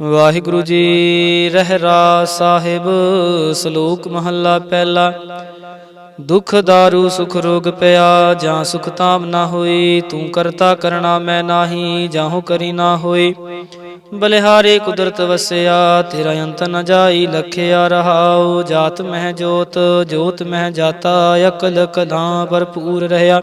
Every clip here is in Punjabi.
ਵਾਹਿਗੁਰੂ ਜੀ ਰਹਿਰਾ ਸਾਹਿਬ, ਸ਼ਲੋਕ ਮਹੱਲਾ ਪਹਿਲਾ। ਦੁਖ ਦਾਰੂ, ਸੁਖ ਰੋਗ ਪਿਆ, ਜਾਂ ਸੁਖ ਤਾਮ ਨਾ ਹੋਈ, ਤੂੰ ਕਰਤਾ ਕਰਣਾ ਮੈਂ ਨਾਹੀ ਜਾਹੂ ਕਰੀ ਨਾ ਹੋਈ। ਬਲਿਹਾਰੇ ਕੁਦਰਤ ਵਸਿਆ, ਤੇਰਾ ਅੰਤ ਨ ਜਾਈ, ਲਖਿਆ ਰਹਾਉ, ਜਾਤ ਮਹਿ ਜੋਤ ਜੋਤ ਮਹਿ ਜਾਤਾ, ਅਕਲ ਕਲਾਂ ਭਰਪੂਰ ਰਹਾ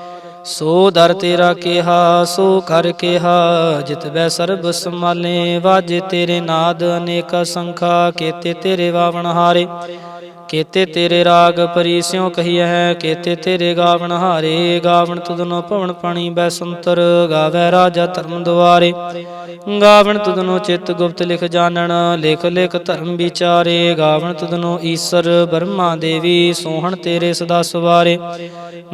ਸੋ ਦਰ ਤੇਰਾ ਕਿਹਾ, ਸੋ ਕਰ ਕਿਹਾ, ਜਿਤ ਬੈ ਸਰਬ ਸਮਾਲੇ ਵਾਜੇ ਤੇਰੇ ਨਾਦ ਅਨੇਕ ਸੰਖਾ, ਕੇਤੇ ਤੇਰੇ ਵਾਵਣ ਹਾਰੇ। ਕੇਤੇ ਤੇਰੇ ਰਾਗ ਪਰੀਸਿਉ ਕਹੀਐ, ਕੇਤੇ ਤੇਰੇ ਗਾਵਣ ਹਾਰੇ। ਗਾਵਣ ਤੁਧਨੋ ਪਵਨ ਪਾਣੀ ਬੈ ਸੰਤਰ, ਗਾਵੈ ਰਾਜਾ ਧਰਮ ਦੁਆਰੇ। ਗਾਵਣ ਤੁਧਨੋ ਚਿਤ ਗੁਪਤ ਲਿਖ ਜਾਣਨ, ਲਿਖ ਲਿਖ ਧਰਮ ਵਿਚਾਰੇ। ਗਾਵਣ ਤੁਧਨੋ ਈਸ਼ਰ ਬਰਮਾ ਦੇਵੀ, ਸੋਹਣ ਤੇਰੇ ਸਦਾ ਸਵਾਰੇ।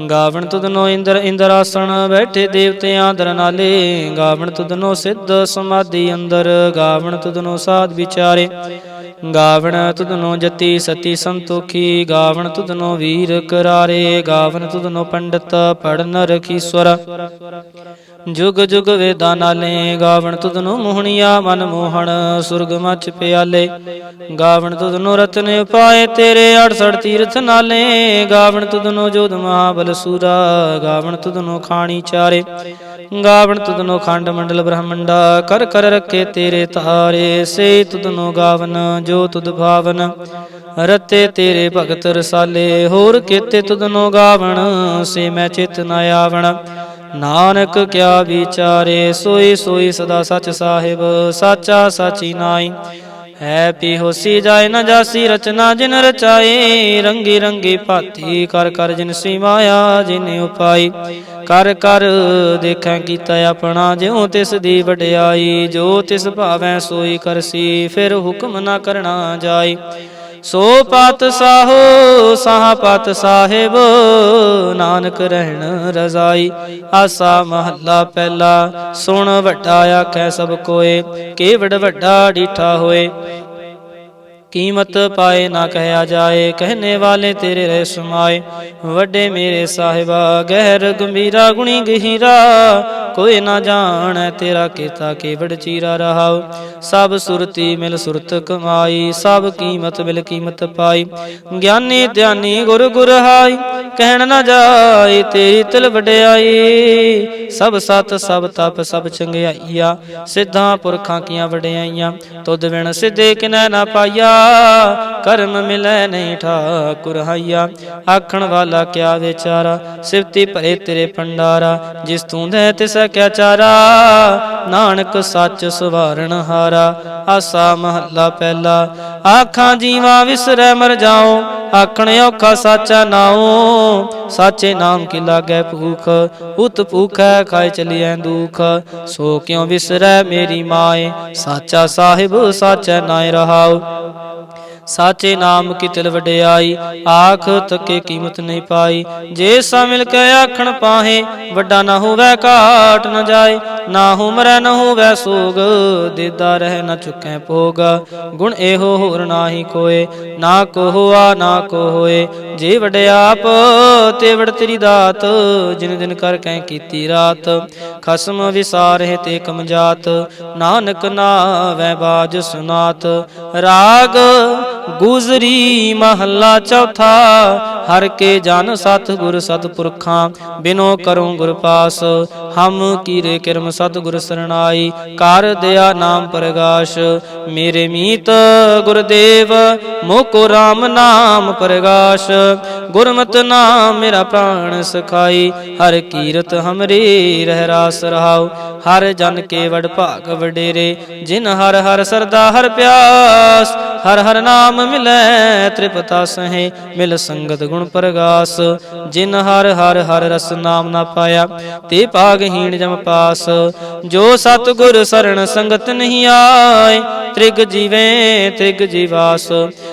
ਗਾਵਣ ਤੁਧਨੋ ਇੰਦਰ ਇੰਦਰਾਸਣ ਬੈਠੇ ਦੇਵਤਿਆਂ ਦਰ ਨਾਲੇ, ਗਾਵਣ ਤੁਧਨੋ ਸਿੱਧ ਸਮਾਧੀ ਅੰਦਰ, ਗਾਵਣ ਤੁਧਨੋ ਸਾਧ ਵਿਚਾਰੇ, ਗਾਵਣ ਤੁਧਨੋ ਜਤੀ ਸਤੀ ਸੰਤੋਖੀ, ਗਾਵਣ ਤੁਧਨੋ ਵੀਰ ਕਰਾਰੇ, ਗਾਵਣ ਤੁਧਨੋ ਪੰਡਤ ਪੜਨ ਰਖੀਸਵਰ ਜੁਗ ਜੁਗ ਵੇਦਾਂ ਨਾਲੇ ਗਾਵਣ ਤੁਧਨੋ ਮੋਹਣੀਆ ਮਨ ਮੋਹਣ, ਸੁਰਗ ਮਚ ਪਿਆਲੇ। ਗਾਵਣ ਤੁਧਨੋ ਰਤਨ ਉਪਾਏ ਤੇਰੇ 68 ਤੀਰਥ ਨਾਲੇ। ਗਾਵਣ ਤੁਧਨੋ ਜੋਧ ਮਹਾਬਲ ਸੂਰਾ, ਗਾਵਣ ਤੁਧਨੋ ਖਾਣੀ ਚਾਰੇ। ਗਾਵਣ ਤੁਧਨੋ ਖੰਡ ਮੰਡਲ ਬ੍ਰਹਮੰਡਾ, ਕਰ ਕਰ ਰੱਖੇ ਤੇਰੇ ਤਾਰੇ ਸੇ ਤੁਧਨੋ ਗਾਵਨ, ਜੋ ਤੁਧ ਭਾਵਨ। ਰਤੇ ਤੇਰੇ ਭਗਤ ਰਸਾਲੇ, ਹੋਰ ਕੀਤੇ ਤੁਧਨੋ ਗਾਵਣ। ਸੇ ਮੈਂ ਚਿਤ ਨ ਆਵਣ। ਨਾਨਕ ਕਿਆ ਵਿਚਾਰੇ, ਸੋਈ ਸੋਈ ਸਦਾ ਸਚ ਸਾਹਿਬ, ਸਾਚਾ ਸਾਚੀ ਨਾਈ ਹੈ ਪੀ ਹੋਸੀ ਜਾਏ ਨਾ ਜਾਸੀ ਰਚਨਾ ਜਿਨ ਰਚਾਏ, ਰੰਗੀ ਰੰਗੀ ਭਾਤੀ ਕਰ ਕਰ ਜਿਨ ਸੀ ਮਾਇਆ ਜਿਨ ਉਪਾਈ। ਕਰ ਕਰ ਦੇਖਾਂ ਕੀਤਾ ਆਪਣਾ, ਜਿਉ ਤਿਸ ਦੀ ਵਡਿਆਈ, ਜੋ ਤਿਸ ਭਾਵੈ ਸੋਈ ਕਰਸੀ, ਫਿਰ ਹੁਕਮ ਨਾ ਕਰਨਾ ਜਾਈ। ਸੋ ਪਤ ਸਾਹੋ, ਸਾਹ ਪਤ ਸਾਹਿਬ, ਨਾਨਕ ਰਹਿਣ ਰਜ਼ਾਈ। ਆਸਾ ਮਹੱਲਾ ਪਹਿਲਾ, ਸੁਣ ਵੱਡਾ ਆਖੈ ਸਭ ਕੋਏ, ਕੇਵੜ ਵੱਡਾ ਡੀਠਾ ਹੋਏ। ਕੀਮਤ ਪਾਏ ਨਾ ਕਹਿਆ ਜਾਏ ਕਹਿਨੇ ਵਾਲੇ ਤੇਰੇ ਰਹਿ ਸਮਾਏ। ਵੱਡੇ ਮੇਰੇ ਸਾਹਿਬਾ, ਗਹਿਰ ਗੰਭੀਰਾ, ਗੁਣੀ ਗਹੀਰਾ। ਕੋਈ ਨਾ ਜਾਣੈ ਤੇਰਾ ਕੀਤਾ ਕੇਵੜ ਚੀਰਾ ਰਹਾਉ। ਸਭ ਸੁਰਤੀ ਮਿਲ ਸੁਰਤ ਕਮਾਈ, ਸਭ ਕੀਮਤ ਮਿਲ ਕੀਮਤ ਪਾਈ। ਗਿਆਨੀ ਧਿਆਨੀ ਗੁਰ ਗੁਰ ਹਾਈ ਕਹਿਣ ਨਾ ਜਾਏ ਤੇਰੀ ਤਿਲ ਵਡਿਆਈ। ਸਭ ਸਤ, ਸਭ ਤਪ, ਸਭ ਚੰਗਿਆਈਆ। ਸਿੱਧਾਂ ਪੁਰਖਾਂ ਕੀਆਂ ਵਡਿਆਈਆਂ, ਤੁਧ ਵਿਣ ਸਿੱਧੇ ਕਿਨੈ ਨਾ ਪਾਈਆ ਕਰਮ ਮਿਲੈ ਨਹੀਂ ਠਾਕੁਰ ਹਾਈਆ। ਆਖਣ ਵਾਲਾ ਕਿਆ ਵਿਚਾਰਾ? ਸਿਫਤੀ ਭਰੇ ਤੇਰੇ ਭੰਡਾਰਾ। ਜਿਸ ਤੂੰ ਦੇ ਤਿਸ ਕਿਆ ਚਾਰਾ। ਨਾਨਕ ਸੱਚ ਸੁਵਾਰਣ ਹਾਰਾ। ਆਸਾ ਮਹੱਲਾ ਪਹਿਲਾ। ਆਖਾਂ ਜੀਵਾ ਵਿਸਰੈ ਮਰ ਜਾਓ ਆਖਣ ਔਖਾ ਸਾਚਾ ਨਾਉ। ਸਾਚੇ ਨਾਮ ਕੀ ਲਾਗੈ ਭੂਖ? ਉਤ ਭੂਖੈ ਖਾਏ ਚਲੀਐ ਦੁਖ। ਸੋ ਕਿਉ ਵਿਸਰੈ ਮੇਰੀ ਮਾਏ? ਸਾਚਾ ਸਾਹਿਬ, ਸਾਚੈ ਨਾਇ ਰਹਾਉ। ਸਾਚੇ ਨਾਮ ਕੀ ਤਿਲ ਵਡਿਆਈ, ਆਖ ਤੱਕੇ ਕੀਮਤ ਨਹੀਂ ਪਾਈ। ਜੇ ਸਾ ਮਿਲ ਕੇ ਆਖਣ ਪਾਹੇ, ਵੱਡਾ ਨਾ ਹੋਵੇ ਘਾਟ ਨ ਜਾਏ। ਨਾ ਹੁਮਰੈ ਨ ਹੋਵੇ ਸੋਗ, ਦੇਦਾ ਰਹਿ ਨ ਚੁੱਕੈ ਭੋਗ। ਗੁਣ ਇਹੋ ਹੋਰ ਨਾਹੀ ਕੋਏ ਨਾ ਕੋ ਨਾ ਕੋ ਹੋਏ ਜੇ ਵਡਿਆਪ, ਤੇ ਵੜ ਤੇਰੀ ਦਾਤ, ਜਿਨ ਦਿਨ ਕਰ ਕੈ ਕੀਤੀ ਰਾਤ। ਖਸਮ ਵਿਸਾਰੇ ਤੇ ਕਮਜਾਤ ਨਾਨਕ ਨਾਵੈ ਬਾਜ ਸੁਨਾਤ। ਰਾਗ ਗੁਜ਼ਰੀ ਮਹੱਲਾ ਚੌਥਾ। ਹਰ ਕੇ ਜਨ ਸਤ ਗੁਰ ਸਤ ਪੁਰਖਾਂ ਬਿਨੋ ਕਰੂੰ ਗੁਰ ਪਾਸ। ਹਮ ਕੀਰੇ ਕਿਰਮ ਸਤ ਗੁਰ ਸਰਣਾਈ, ਕਰ ਦਿਆ ਨਾਮ ਪ੍ਰਗਾਸ਼। ਮੇਰੇ ਮੀਤ ਗੁਰਦੇਵ, ਮੋਕੋ RAM ਨਾਮ ਪ੍ਰਗਾਸ਼। ਗੁਰਮਤ ਨਾਮ ਮੇਰਾ ਪ੍ਰਾਣ ਸਖਾਈ, ਹਰ ਕੀਰਤ ਹਮਰੀ ਰਹਿ ਰਾਸ ਰਹਾਉ। ਹਰ ਜਨ ਕੇ ਵਡ ਭਾਗ ਵਡੇਰੇ, ਜਿਨ ਹਰ ਹਰ ਸਰਦਾ ਹਰ ਪਿਆਸ ਹਰ ਹਰ ਨਾਮ ਮਿਲੈ, ਤ੍ਰਿਪਤਾ ਸਹੇ, ਮਿਲ ਸੰਗਤ ਗੁਣ ਪ੍ਰਗਾਸ। ਜਿਨ ਹਰ ਹਰ ਹਰ ਰਸ ਨਾਮ ਨਾ ਪਾਇਆ, ਤੇ ਪਾਗਹੀਣ ਜਮ ਪਾਸ। ਜੋ ਸਤ ਗੁਰ ਸਰਣ ਸੰਗਤ ਨਹੀਂ ਆਏ, ਤ੍ਰਿਗ ਜੀਵੇ, ਤ੍ਰਿਗ ਜੀਵਾਸ।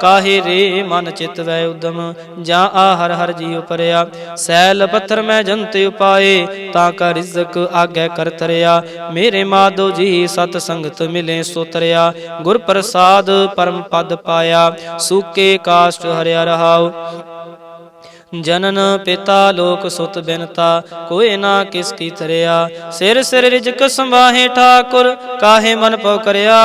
ਕਾਹੇ ਰੇ ਮਨ ਚਿਤ ਵੈ ਉਦਮ? ਜਾਂ ਆ ਹਰ ਹਰ ਜੀ ਉਪਰਿਆ। ਸੈਲ ਪੱਥਰ ਮੈਂ ਜੰਤ ਉਪਾਏ, ਤਾਂ ਕਾ ਰਿਜ਼ਕ ਆਗੇ ਕਰ ਤਰਿਆ। ਮੇਰੇ ਮਾਧੋ ਜੀ ਸਤ ਸੰਗਤ ਮਿਲੇ ਸੋ ਤਰਿਆ ਗੁਰ ਪ੍ਰਸਾਦ ਪਰਮ ਪਦ ਪਾਇਆ। ਸੂਕੇ ਕਾਸ਼ਟ ਹਰਿਆ ਰਹਾਉ। ਜਨਨ ਪਿਤਾ ਲੋਕ ਸੁਤ ਬਿਨਤਾ ਕੋਏ ਨਾ ਕਿਸ ਕੀ ਤਰਿਆ ਸਿਰ ਸਿਰ ਰਿਜਕ ਸੰਭਾਹੇ ਠਾਕੁਰ, ਕਾਹੇ ਮਨ ਪਉ ਕਰਿਆ।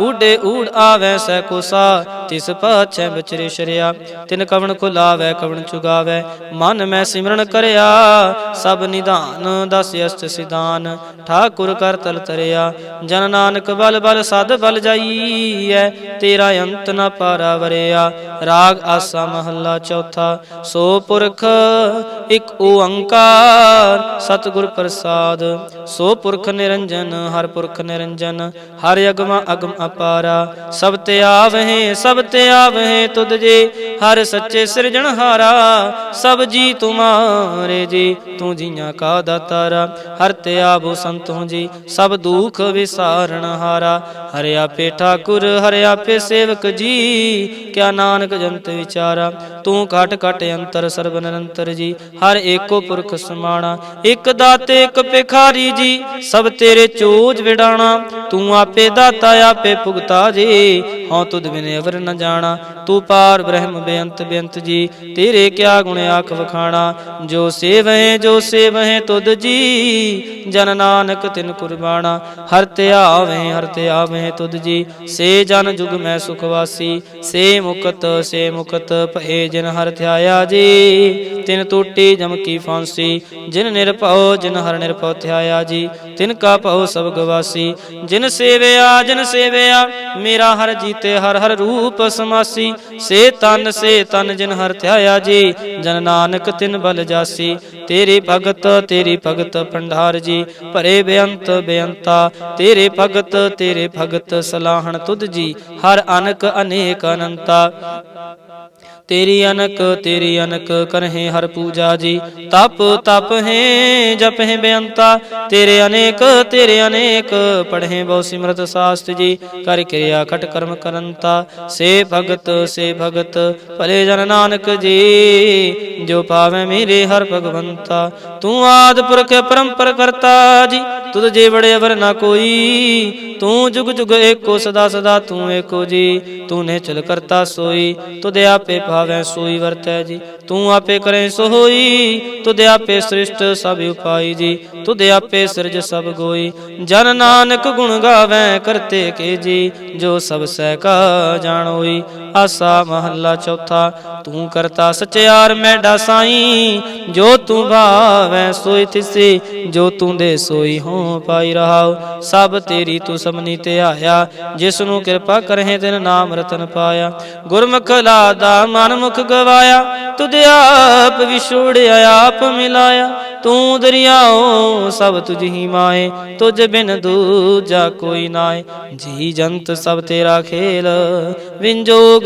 ਊਡੇ ਊੜ ਆਵੈ ਸੈ ਕੋਸਾ, ਤਿਸ ਪਾਛੈ ਵਿਚਰੇ ਸ਼ਰਿਆ। ਤਿਨ ਕਵਣ ਕੋ ਲਾਵੈ, ਕਵਣ ਚੁਗਾਵੈ। ਮਨ ਮੈਂ ਸਿਮਰਨ ਕਰਿਆ, ਸਭ ਨਿਧਾਨ ਦਸ ਅਸਤ ਸਿਧਾਨ। ਠਾਕੁਰ ਕਰ ਤਲ ਤਰਿਆ, ਜਨ ਨਾਨਕ ਬਲ ਬਲ ਸਦ ਬਲ ਜਾਈਐ। ਤੇਰਾ ਅੰਤ ਨਾ ਪਾਰਾ ਵਰਿਆ, ਰਾਗ ਆਸਾ ਮਹੱਲਾ ਚੌਥਾ। ਸੋ ਪੁਰਖ ਇੱਕ ਓੰਕਾਰ, ਸਤਿਗੁਰ ਪ੍ਰਸਾਦ। ਸੋ ਪੁਰਖ ਨਿਰੰਜਨ, ਹਰ ਪੁਰਖ ਨਿਰੰਜਨ, ਹਰ ਅਗਮ ਅਗਮ ਅਪਾਰਾ। ਸਭ ਤੇ ਆਵਹਿ, ਸਭ ਤੇ ਆਵਹਿ ਤੁਧ ਜੀ, ਹਰ ਸੱਚੇ ਸਿਰਜਣਹਾਰਾ ਸਭ ਜੀ ਤੁਮਾਰੇ ਜੀ, ਤੂੰ ਜੀਆਂ ਕਾ ਦਾਤਾਰਾ। ਹਰ ਤੇ ਆਵੋ ਸੰਤੋਂ ਜੀ, ਸਭ ਦੁਖ ਵਿਸਾਰਣ ਹਾਰਾ। ਹਰਿ ਆਪੇ ਠਾਕੁਰ, ਹਰਿ ਆਪੇ ਸੇਵਕ ਜੀ, ਕਿਆ ਨਾਨਕ ਜੰਤ ਵਿਚਾਰਾ। ਤੂੰ ਘਟ ਘਟ ਅੰਤਰ ਸਰਬ ਨਿਰੰਤਰ ਜੀ, ਹਰ ਏਕੋ ਪੁਰਖ ਸਮਾਣਾ। ਇੱਕ ਦਾਤੇ, ਇੱਕ ਭਿਖਾਰੀ ਜੀ, ਸਭ ਤੇਰੇ ਚੋਜ ਵਿਡਾਣਾ ਤੂੰ ਆਪੇ ਦਾਤਾ, ਆਪੇ ਭੁਗਤਾ ਜੀ, ਹਉ ਤੁਧ ਬਿਨ ਅਵਰ ਨ ਜਾਣਾ। ਤੂੰ ਪਾਰ ਬ੍ਰਹਮ ਬੇਅੰਤ ਬੇਅੰਤ ਜੀ, ਤੇਰੇ ਕਿਆ ਗੁਣ ਆਖ ਵਖਾਣਾ। ਜੋ ਸੇਵਹਿ ਜੋ ਸੇਵਹਿ ਤੁਧ ਜੀ, ਜਨ ਨਾਨਕ ਤਿਨ ਕੁਰਬਾਨਾ ਹਰ ਤੇ ਆਵੇ, ਹਰ ਤੇ ਆਵੇ ਤੁਧ ਜੀ, ਸੇ ਜਨ ਜੁਗ ਮੈਂ ਸੁਖ ਵਾਸੀ। ਸੇ ਮੁਕਤ ਸੇ ਮੁਕਤ, ਭਏ ਜਿਨ ਹਰ ਧਿਆਇਆ ਜੀ ਤਿਨ ਟੂਟੀ ਜਮ ਕੀ ਫਾਂਸੀ, ਜਿਨ ਨਿਰਭਉ ਜਿਨ ਹਰ ਨਿਰਭਉ ਧਿਆਇਆ ਜੀ। ਤਿਨ ਕਾ ਭਉ ਸਭ ਗਵਾਸੀ, ਜਿਨ ਸੇਵਿਆ ਜਿਨ ਸੇਵਿਆ, ਮੇਰਾ ਹਰ ਜੀਤੇ ਹਰ ਹਰ ਰੂਪ ਸਮਾਸੀ। ਸੇ ਤਨ ਸੇ ਤਨ ਜਿਨ ਹਰ ਧਿਆਇਆ ਜੀ, ਜਨ ਨਾਨਕ ਤਿਨ ਬਲ ਜਾਸੀ। ਤੇਰੇ ਭਗਤ, ਤੇਰੀ ਭਗਤ ਭੰਡਾਰ ਜੀ, ਭਰੇ ਬੇਅੰਤ ਬੇਅੰਤਾ। ਤੇਰੇ ਭਗਤ ਤੇਰੇ ਭਗਤ ਸਲਾਹਣ ਤੁਧ ਜੀ, ਹਰ ਅਨਕ ਅਨੇਕ ਅਨੰਤਾ। ਤੇਰੀ ਅਨਕ ਤੇਰੀ ਅਨਕ ਕਰਹਿ ਹਰ ਪੂਜਾ ਜੀ ਤਪ ਤਪ ਹੈ ਜਪ ਹੈ ਬੇਅੰਤਾ ਤੇਰੇ ਅਨੇਕ ਤੇਰੇ ਅਨੇਕ ਪੜ੍ਹੇ ਬਹੁ ਸਿਮਰਤ ਸਾਸਤ ਜੀ ਕਰ ਕਿਰਿਆ ਖਟ ਕਰਮ ਕਰੰਤਾ ਸੇ ਭਗਤ ਸੇ ਭਗਤ ਭਲੇ ਜਨ ਨਾਨਕ ਜੀ ਜੋ ਪਾਵੇ ਮੇਰੇ ਹਰ ਭਗਵੰਤਾ ਤੂੰ ਆਦ ਪੁਰਖ ਪਰੰਪਰ ਕਰਤਾ ਜੀ ਤੁਧ ਜੇ ਬੜੇ ਅਵਰ ਨਾ ਕੋਈ ਤੂੰ ਜੁਗ ਜੁਗ ਏਕੋ ਸਦਾ ਸਦਾ ਤੂੰ ਏਕੋ ਜੀ ਤੂੰ ਨੇ ਚਲ ਕਰਤਾ ਸੋਈ ਤੁਧ ਆਪੇ ਭਾਵੈ ਸੋਈ ਵਰਤੈ ਜੀ। ਤੂੰ ਆਪੇ ਕਰੇ ਸੋ ਹੋਈ ਤੁਧ ਆਪੇ ਸ੍ਰਿਸ਼ਟ ਸਭ ਉਪਾਈ ਜੀ। ਤੁਧ ਆਪੇ ਸਿਰਜ ਸਭ ਗੋਈ, ਜਨ ਨਾਨਕ ਗੁਣ ਗਾਵੈ ਕਰਤੇ ਕੇ ਜੀ ਜੋ ਸਭ ਸਹਿ ਕਾ ਜਾਣੋਈ ਆਸਾ ਮਹੱਲਾ ਚੌਥਾ, ਤੂੰ ਕਰਤਾ ਸਚਿਆਰ ਮੈਡਾ ਸਾਈ ਜੋ ਤੂੰ ਭਾਵੈ ਸੋਈ ਤਿਸੀ ਜੋ ਤੂੰ ਦੇ ਸੋਈ ਹੋ ਪਾਈ ਰਹਾਉ, ਸਭ ਤੇਰੀ ਤੂੰ ਸਮਨੀ ਤੇ ਆਇਆ ਜਿਸ ਨੂੰ ਕਿਰਪਾ ਕਰਹਿ ਤਿਨ ਨਾਮ ਰਤਨ ਪਾਇਆ, ਗੁਰਮੁਖ ਲਾਦਾ ਮਨ ਮੁਖ ਗਵਾਇਆ, ਤੁਧ ਆਪ ਵਿਛੋੜਿਆ, ਆਪ ਮਿਲਾਇਆ, ਤੂੰ ਦਰਿਆਓ ਸਭ ਤੁਝ ਹੀ ਮਾਏ, ਤੁਝ ਬਿਨ ਦੂਜਾ ਕੋਈ ਨਾਏ, ਜੀ ਜੰਤ ਸਭ ਤੇਰਾ ਖੇਲ ਵਿੰਜੋਗ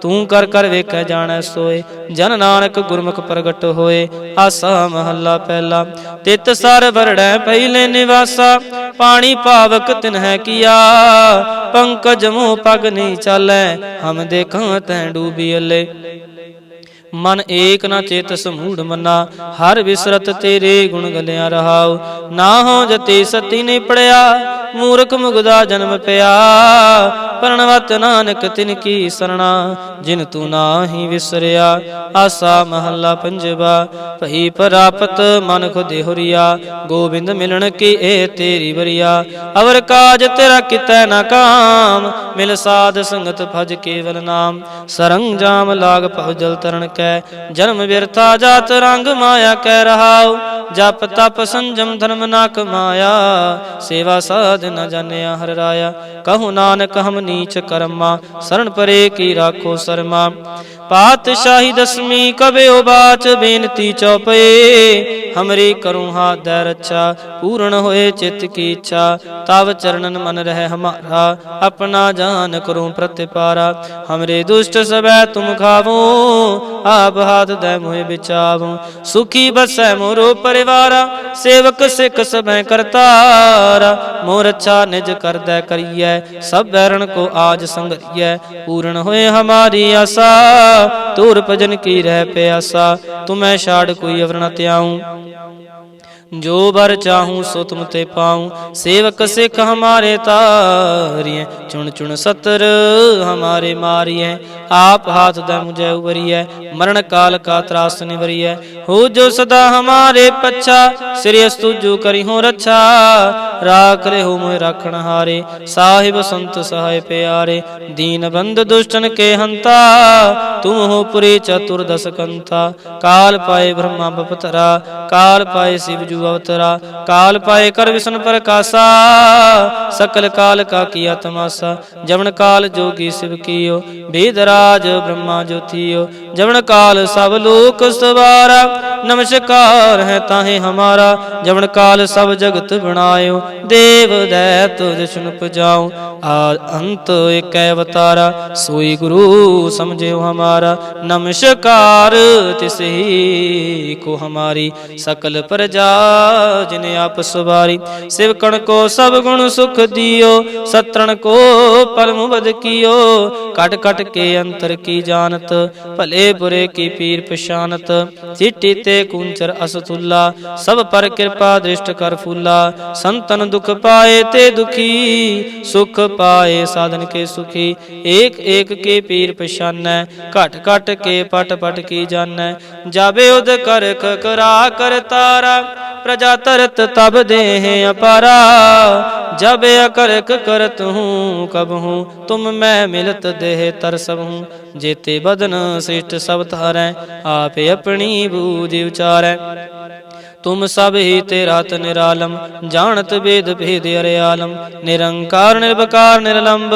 ਤੂੰ ਕਰ ਕਰ ਵੇਖੈ ਜਾਣੈ ਸੋਏ, ਜਨ ਨਾਨਕ ਗੁਰਮੁਖ ਪ੍ਰਗਟ ਹੋਏ, ਆਸਾ ਮਹੱਲਾ ਪਹਿਲਾ। ਤਿਤ ਸਰ ਵਰੜੈ ਪਹਿਲੇ ਨਿਵਾਸਾ, ਪਾਣੀ ਪਾਵਕ ਤਿਨ ਹੈ ਕੀਆ। ਪੰਕਜ ਮੋ ਪਗ ਨਹੀਂ ਚਾਲੈ, ਹਮ ਦੇਖਾਂ ਤੈ ਡੂਬੀ ਅਲੇ। ਮਨ ਏਕ ਨਾ ਚੇਤ ਸਮੂੜ ਮੰਨਾ, ਹਰ ਵਿਸਰਤ ਤੇਰੇ ਗੁਣ ਗਲਿਆ ਰਹਾਉ। ਨਾ ਹੋ ਜਤੀ ਸਤੀ ਨਹੀਂ ਪੜਿਆ ਮੂਰਖ ਮੁਗਦਾ ਜਨਮ ਪਿਆ। ਪਰਣਵਤ ਨਾਨਕ ਤਿਨ ਕੀ ਸਰਣਾ, ਜਿਨ ਤੂੰ ਨਾਹੀ ਵਿਸਰਿਆ। ਆਸਾ ਮਹੱਲਾ ਪੰਜਵਾ, ਭਈ ਪ੍ਰਾਪਤ ਮਨ ਖੁਦੇ ਹੁਰੀਆ। ਗੋਬਿੰਦ ਮਿਲਣ ਕੀ ਇਹ ਤੇਰੀ ਵਰਿਆ। ਅਵਰ ਕਾਜ ਤੇਰਾ ਕਿਤੈ ਨਾ ਕਾਮ, ਮਿਲ ਸਾਧ ਸੰਗਤ ਭਜ ਕੇਵਲ ਨਾਮ। ਸਰੰਜਾਮ ਲਾਗ ਭਵ ਜਲ ਤਰਨ ਕੈ, ਜਨਮ ਵਿਰਥਾ ਜਾਤ ਰੰਗ ਮਾਇਆ ਕਹਿ ਰਹਾਉ। ਜਪ ਤਪ ਸੰਜਮ ਧਰਮ ਨਾ ਕਮਾਇਆ ਸੇਵਾ ਸਾਧ ਨ ਜਾਣਿਆ ਹਰ ਰਾਇਆ। ਕਹੂ ਨਾਨਕ ਹਮ ਨੀਚ ਕਰਮਾ ਸਰਣ ਪਰੇ ਕੀ ਰਾਖੋ ਸਰਮਾ। ਪਾਤਸ਼ਾਹੀ ਦਸਮੀ ਕਬਿਓ ਬਾਚ ਬੇਨਤੀ ਚਉਪਏ ਹਮਰੀ ਕਰੂੰ ਹਾਥ ਦੈ ਰੱਛਾ, ਪੂਰਨ ਹੋਏ ਚਿਤ ਕੀ ਇੱਛਾ। ਤਵ ਚਰਨਨ ਮਨ ਰਹਿ ਹਮਾਰਾ, ਆਪਣਾ ਜਾਨ ਕਰੂੰ ਪ੍ਰਤਿਪਾਰਾ। ਹਮਰੇ ਦੁਸ਼ਟ ਸਬੈ ਤੁਮ ਖਾਵੋ, ਆਪ ਹਾਥ ਦੈ ਮੋਹਿ ਵਿਚਾਵੋ। ਸੁਖੀ ਬਸੈ ਮੋਰੋ ਪਰਿਵਾਰਾ, ਸੇਵਕ ਸਿੱਖ ਸਭੈ ਕਰਤਾਰਾ। ਮੋਰ ਅੱਛਾ ਨਿਜ ਕਰਦੈ ਕਰੀਐ, ਸਭ ਬੈਰਣ ਕੋ ਆਜ ਸੰਗਰੀਐ। ਪੂਰਨ ਹੋਏ ਹਮਾਰੀ ਆਸਾ ਤੂਰ ਭਜਨ ਕੀ ਰਹਿ ਪਿਆਸਾ, ਤੁਮੈ ਛਾੜ ਕੋਈ ਅਵਰ ਨ ਤਿਆਉ ਜੋ ਬਰ ਚਾਹੂੰ ਸੋ ਤੁਮ ਤੇ ਪਾਉ, ਸੇਵਕ ਸਿੱਖ ਹਮਾਰੇ ਤਾਰੀਐ। ਚੁਣ ਚੁਣ ਸਤਰ ਹਮਾਰੇ ਮਾਰੀਐ आप हाथ दा मुझे उबरिय मरण काल का त्रास निवरिय हो जो सदा हमारे पच्छा सिरियस तुझु करी हो रक्षा राख रे हो मोय राखण हारे साहिब संत सहाय प्यारे दीन बंद दुष्टन के हंता तुम हो पुरे चतुर्दश कंता काल पाए ब्रह्मा बपतरा काल पाए शिव जु अवतरा काल पाए कर विष्णु प्रकाशा सकल काल का किया तमाशा जवन काल जोगी शिव कियो बेदरा ਰਾਜ ਬ੍ਰਹਮਾ ਜੋਤੀਓ, ਜਵਨ ਕਾਲ ਸਭ ਲੋਕ ਸਵਾਰਾ। ਨਮਸਕਾਰ ਹੈ ਤਾਹੇ ਹਮਾਰਾ, ਜਵਨ ਕਾਲ ਸਭ ਜਗਤ ਬਣਾਇਓ। ਦੇਵ ਦੈਤ ਜਿਸਨ ਪਜਾਉ ਆਦ ਅੰਤ ਏਕੈ ਅਵਤਾਰਾ। ਸੋਈ ਗੁਰੂ ਸਮਝਿਓ ਹਮਾਰਾ, ਨਮਸਕਾਰ ਤਿਸ ਹੀ ਕੋ ਹਮਾਰੀ। ਸਕਲ ਪ੍ਰਜਾ ਜਿਨ ਆਪ ਸੁਵਾਰੀ, ਸਿਵਕਣ ਕੋ ਸਭ ਗੁਣ ਸੁਖ ਦਿਓ, ਸਤਰਣ ਕੋ ਪਰਮ ਬਦ ਕੀਓ। ਕਟ ਕਟ ਕੇ ਅੰਤਰ ਕੀ ਜਾਣਤ? ਭਲੇ ਬੁਰੇ ਕੀ ਪੀਰ ਪਛਾਨਤ ਚਿੱਟੀ ਤੇ ਕੁੰਚਰ ਅਸਤੁੱਲਾ ਸਭ ਪਰ ਕਿਰਪਾ ਦ੍ਰਿਸ਼ਟ ਕਰ ਫੂਲਾ। ਸੰਤਨ ਦੁਖ ਪਾਏ ਤੇ ਦੁਖੀ, ਸੁਖ ਪਾਏ ਸਾਧਨ ਕੇ ਸੁਖੀ। ਏਕ ਏਕ ਕੇ ਪੀਰ ਪਛਾਨੈ, ਘਟ ਘਟ ਕੇ ਪਟ ਪਟ ਕੀ ਜਾਣੈ। ਜਾਵੇ ਉਦ ਕਰ ਕਕਰਾ ਕਰ ਤਾਰਾ ਪ੍ਰਜਾ ਤਰਤ ਤਬ ਦੇਹ ਅਪਾਰਾ, ਜਬ ਅਕਰਕ ਕਰਤ ਹੂੰ, ਕਬ ਹੂੰ, ਤੁਮ ਮੈਂ ਮਿਲਤ ਦੇਹ ਤਰਸਬ ਹੂੰ। ਜੇਤੇ ਬਦਨ ਸਿਸ਼ਟ ਸਭ ਧਾਰੈ, ਆਪੇ ਆਪਣੀ ਬੂਝ ਵਿਚਾਰੈ ਤੁਮ ਸਭ ਹੀ ਤੇ ਰਾਤ ਨਿਰਾਲਮ, ਜਾਣਤ ਵੇਦ ਭੇਦ ਅਰਿਆਲਮ ਨਿਰੰਕਾਰ ਨਿਰਭਕਾਰ ਨਿਰਲੰਭ